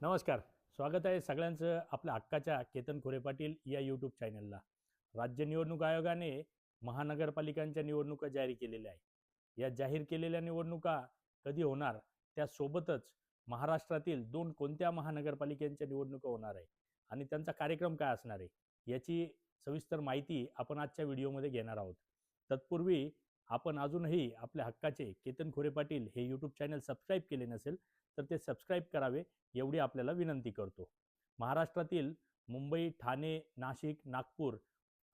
नमस्कार. स्वागत आहे सगळ्यांचं आपल्या हक्काच्या केतन खोरे पाटील या यूट्यूब चॅनलला राज्य निवडणूक आयोगाने महानगरपालिकांच्या निवडणुका जाहीर केलेल्या आहे या जाहीर केलेल्या निवडणुका कधी होणार त्यासोबतच महाराष्ट्रातील दोन कोणत्या महानगरपालिकांच्या निवडणुका होणार आहे आणि त्यांचा कार्यक्रम काय असणार आहे याची सविस्तर माहिती आपण आजच्या व्हिडिओमध्ये घेणार आहोत. तत्पूर्वी आपण अजूनही आपल्या हक्काचे केतन खोरे पाटील हे यूट्यूब चॅनल सबस्क्राईब केले नसेल तर ते सबस्क्राईब करावे एवढी आपल्याला विनंती करतो. महाराष्ट्रातील मुंबई ठाणे नाशिक नागपूर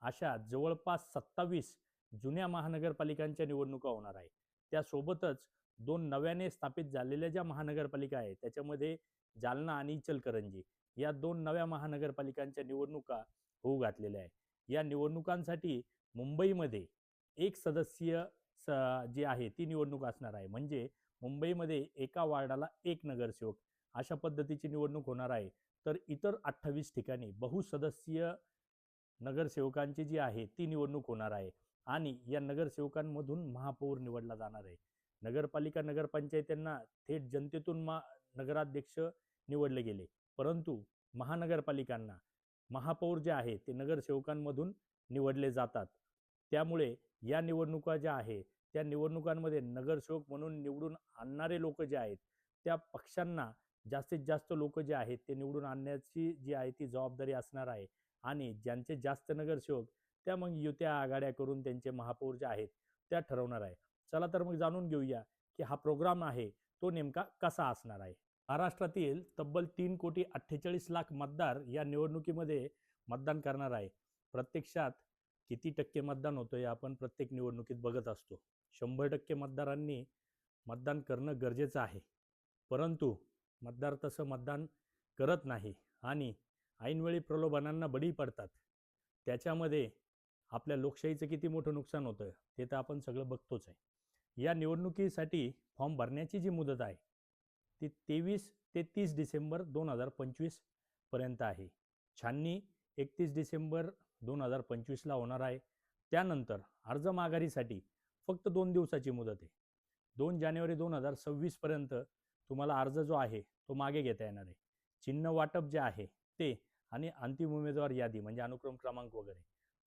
अशा जवळपास सत्तावीस जुन्या महानगरपालिकांच्या निवडणुका होणार आहे. त्यासोबतच दोन नव्याने स्थापित झालेल्या ज्या महानगरपालिका आहेत त्याच्यामध्ये जालना आणि इचलकरंजी या दोन नव्या महानगरपालिकांच्या निवडणुका होऊ घातलेल्या आहे या निवडणुकांसाठी मुंबईमध्ये एक सदस्यीय स जी आहे ती निवडणूक असणार आहे. म्हणजे मुंबईमध्ये एका वार्डाला एक नगरसेवक अशा पद्धतीची निवडणूक होणार आहे. तर इतर अठ्ठावीस ठिकाणी बहुसदस्यीय नगरसेवकांची जी आहे ती निवडणूक होणार आहे. आणि या नगरसेवकांमधून महापौर निवडला जाणार आहे. नगरपालिका नगरपंचायतींना थेट जनतेतून मा नगराध्यक्ष निवडले गेले. परंतु महानगरपालिकांना महापौर जे आहे ते नगरसेवकांमधून निवडले जातात. त्यामुळे या निवडणुका ज्या आहे त्या निवडणुकांमध्ये नगरसेवक म्हणून निवडून आणणारे लोक जे आहेत त्या पक्षांना जास्तीत जास्त लोक जे आहेत ते निवडून आणण्याची जी आहे ती जबाबदारी असणार आहे. आणि ज्यांचे जास्त नगरसेवक त्या मग युत्या आघाड्या करून त्यांचे महापौर जे आहेत त्या ठरवणार आहे. चला तर मग जाणून घेऊया की हा प्रोग्राम आहे तो नेमका कसा असणार आहे? महाराष्ट्रातील तब्बल तीन कोटी अठ्ठेचाळीस लाख मतदार या निवडणुकीमध्ये मतदान करणार आहे. प्रत्यक्षात किती टक्के मतदान होतं हे आपण प्रत्येक निवडणुकीत बघत असतो. शंभर टक्के मतदारांनी मतदान करणं गरजेचं आहे. परंतु मतदार तसं मतदान करत नाही आणि ऐनवेळी प्रलोभनांना बळी पडतात. त्याच्यामध्ये आपल्या लोकशाहीचं किती मोठं नुकसान होतं ते तर आपण सगळं बघतोच आहे. या निवडणुकीसाठी फॉर्म भरण्याची जी मुदत आहे ती तेवीस ते तीस डिसेंबर दोन हजार पंचवीसपर्यंत आहे. छाननी एकतीस डिसेंबर दोन हजार पंचवीसला होणार आहे. त्यानंतर अर्ज माघारीसाठी फक्त दोन दिवसाची मुदत आहे. दोन जानेवारी दोन हजार सव्वीसपर्यंत तुम्हाला अर्ज जो आहे तो मागे घेता येणार आहे. चिन्ह वाटप जे आहे ते आणि अंतिम उमेदवार यादी म्हणजे अनुक्रम क्रमांक वगैरे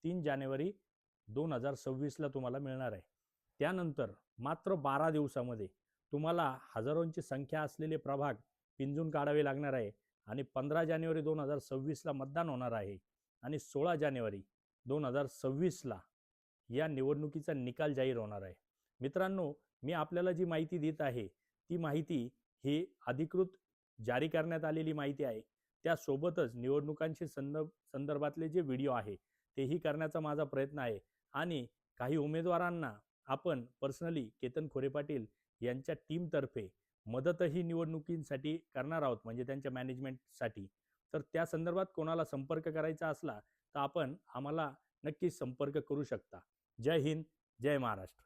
तीन जानेवारी दोन हजार सव्वीसला तुम्हाला मिळणार आहे. त्यानंतर मात्र बारा दिवसामध्ये तुम्हाला हजारोंची संख्या असलेले प्रभाग पिंजून काढावे लागणार आहे आणि पंधरा जानेवारी दोन हजार सव्वीसला मतदान होणार आहे. आणि सोळा जानेवारी दोन हजार सव्वीसला या निवडणुकीचा निकाल जाहीर होणार आहे. मित्रांनो मी आपल्याला जी माहिती देत आहे ती माहिती ही अधिकृत जारी करण्यात आलेली माहिती आहे. त्यासोबतच निवडणुकांशी संदर्भ संदर्भातले जे व्हिडिओ आहे तेही करण्याचा माझा प्रयत्न आहे. आणि काही उमेदवारांना आपण पर्सनली केतन खोरे पाटील यांच्या टीमतर्फे मदतही निवडणुकींसाठी करणार आहोत म्हणजे त्यांच्या मॅनेजमेंटसाठी. तर त्या संदर्भात कोणाला संपर्क करायचा असला तर आपण आम्हाला नक्कीच संपर्क करू शकता. जय हिंद जय महाराष्ट्र.